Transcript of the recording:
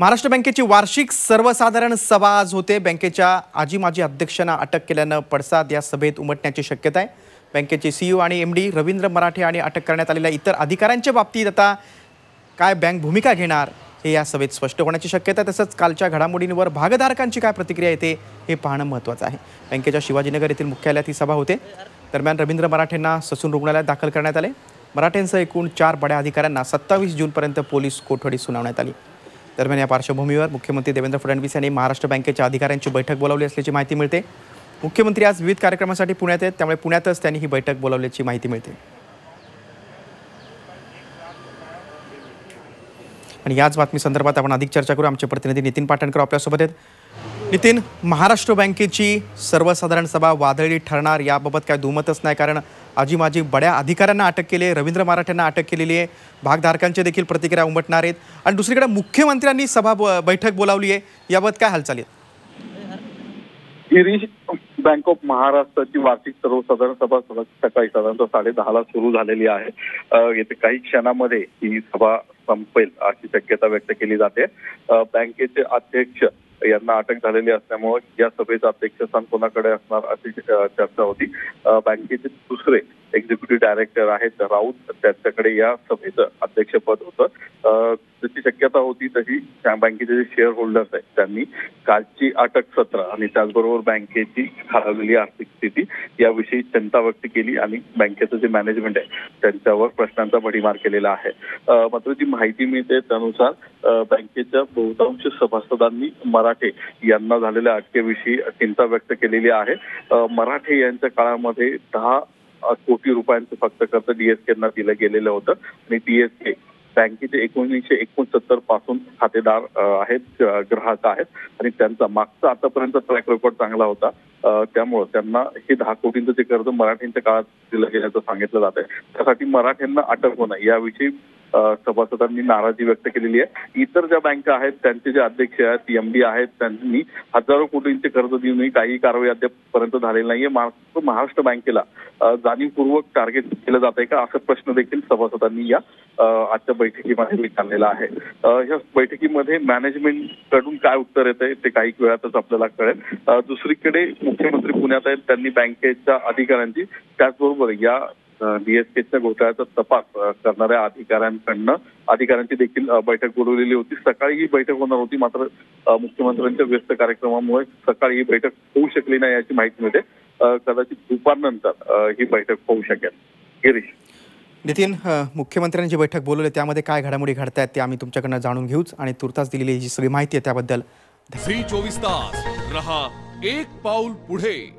महाराष्ट्र बँकेची वार्षिक सर्वसाधारण सभा आज होते. बँकेच्या आजी माजी अध्यक्षांना अटक केल्यानं पडसाद या सभेत उमटण्याची शक्यता आहे. बँकेचे सीईओ आणि एम डी रवींद्र मराठे आणि अटक करण्यात आलेल्या इतर अधिकाऱ्यांच्या बाबतीत आता काय बँक भूमिका घेणार हे या सभेत स्पष्ट होण्याची शक्यता तसंच कालच्या घडामोडींवर भागधारकांची काय प्रतिक्रिया येते हे पाहणं महत्त्वाचं आहे. बँकेच्या शिवाजीनगर येथील मुख्यालयात ही सभा होते. दरम्यान रवींद्र मराठेंना ससून रुग्णालयात दाखल करण्यात आले. मराठेंसह एकूण चार बड्या अधिकाऱ्यांना सत्तावीस जूनपर्यंत पोलीस कोठडी सुनावण्यात आली. दरम्यान या पार्श्वभूमीवर मुख्यमंत्री देवेंद्र फडणवीस यांनी महाराष्ट्र बँकेच्या अधिकाऱ्यांची बैठक बोलावली असल्याची माहिती मिळते. मुख्यमंत्री आज विविध कार्यक्रमासाठी पुण्यात आहेत त्यामुळे पुण्यातच त्यांनी ही बैठक बोलावल्याची माहिती मिळते. आणि याच बातमी संदर्भात आपण अधिक चर्चा करू. आमचे प्रतिनिधी नितीन पाटणकर आपल्यासोबत आहेत. नितीन महाराष्ट्र बँकेची सर्वसाधारण सभा वादळी ठरणार याबाबत काय दुमतच नाही कारण आजी माजी बड्या अधिकाऱ्यांना अटक केली आहे. रवींद्र मराठ्यांना अटक केलेली आहे. भागधारकांचे देखील प्रतिक्रिया उमटणार आहेत. आणि दुसरीकडे मुख्यमंत्र्यांनी सभा बैठक बोलावली आहे. याबाबत काय हालचाली आहेत? गिरीश बँक ऑफ महाराष्ट्राची वार्षिक सर्वसाधारण सभा सकाळी साधारणतः साडे दहाला सुरू झालेली आहे. येथे काही क्षणामध्ये ही सभा संपेल अशी शक्यता व्यक्त केली जाते. बँकेचे अध्यक्ष यांना अटक झालेली असल्यामुळे या सभेचं अध्यक्षस्थान कोणाकडे असणार अशी चर्चा होती. बँकेचे दुसरे एक्झिक्युटिव्ह डायरेक्टर आहेत राऊत त्यांच्याकडे या सभेचं अध्यक्षपद होतं. जशी शक्यता होती तशी. त्या बँकेचे जे शेअर होल्डर्स आहेत त्यांनी कालची अटक सत्र आणि त्याचबरोबर बँकेची खालावलेली आर्थिक स्थिती याविषयी चिंता व्यक्त केली आणि बँकेचं जे मॅनेजमेंट आहे त्यांच्यावर प्रश्नांचा भडीमार केलेला आहे. मात्र जी माहिती मिळते त्यानुसार बँकेच्या बहुतांश सभासदांनी मराठे यांना झालेल्या अटकेविषयी चिंता व्यक्त केलेली आहे. मराठे यांच्या काळामध्ये दहा कोटी रुपयांचं फक्त कर्ज डीएसकेना दिलं गेलेलं होतं आणि डीएसके बँकेचे एकोणीसशे एकोणसत्तरपासून खातेदार आहेत ग्राहक आहेत आणि त्यांचा मागचा आतापर्यंत ट्रॅक रेकॉर्ड चांगला होता. त्यामुळं त्यांना हे दहा कोटींचं जे कर्ज मराठ्यांच्या काळात दिलं गेल्याचं सांगितलं जात आहे त्यासाठी मराठ्यांना अटक होणं याविषयी सभासदांनी नाराजी व्यक्त केलेली आहे. इतर ज्या बँका आहेत त्यांचे जे अध्यक्ष आहेत एमडी आहेत त्यांनी हजारो कोटींचे कर्ज देऊनही काही कारवाई अद्यापपर्यंत झालेली नाहीये. महाराष्ट्र बँकेला जाणीवपूर्वक टार्गेट केलं जात आहे का असा प्रश्न देखील सभासदांनी या आजच्या बैठकीमध्ये विचारलेला आहे. या बैठकीमध्ये मॅनेजमेंटकडून काय उत्तर येत आहे ते काही वेळातच आपल्याला कळेल. दुसरीकडे मुख्यमंत्री पुण्यात आहेत त्यांनी बँकेच्या अधिकाऱ्यांची त्याचबरोबर या डीएसकेच्या घोटाळ्याचा तपास करणाऱ्या अधिकाऱ्यांकडनं अधिकाऱ्यांची देखील बैठक बोलवलेली होती. सकाळी ही बैठक होणार होती मात्र मुख्यमंत्र्यांच्या व्यस्त कार्यक्रमामुळे सकाळी ही बैठक होऊ शकली नाही याची माहिती मिळते. कदाचित दुपारनंतर ही बैठक होऊ शकेल. गिरीश. नितीन जी बैठक बोलवली त्यामध्ये काय घडामोडी घडत आहेत ते आम्ही तुमच्याकडनं जाणून घेऊच आणि तुर्तास दिलेली जी सगळी माहिती आहे त्याबद्दल झी चोवीस तास. रहा एक पाऊल पुढे.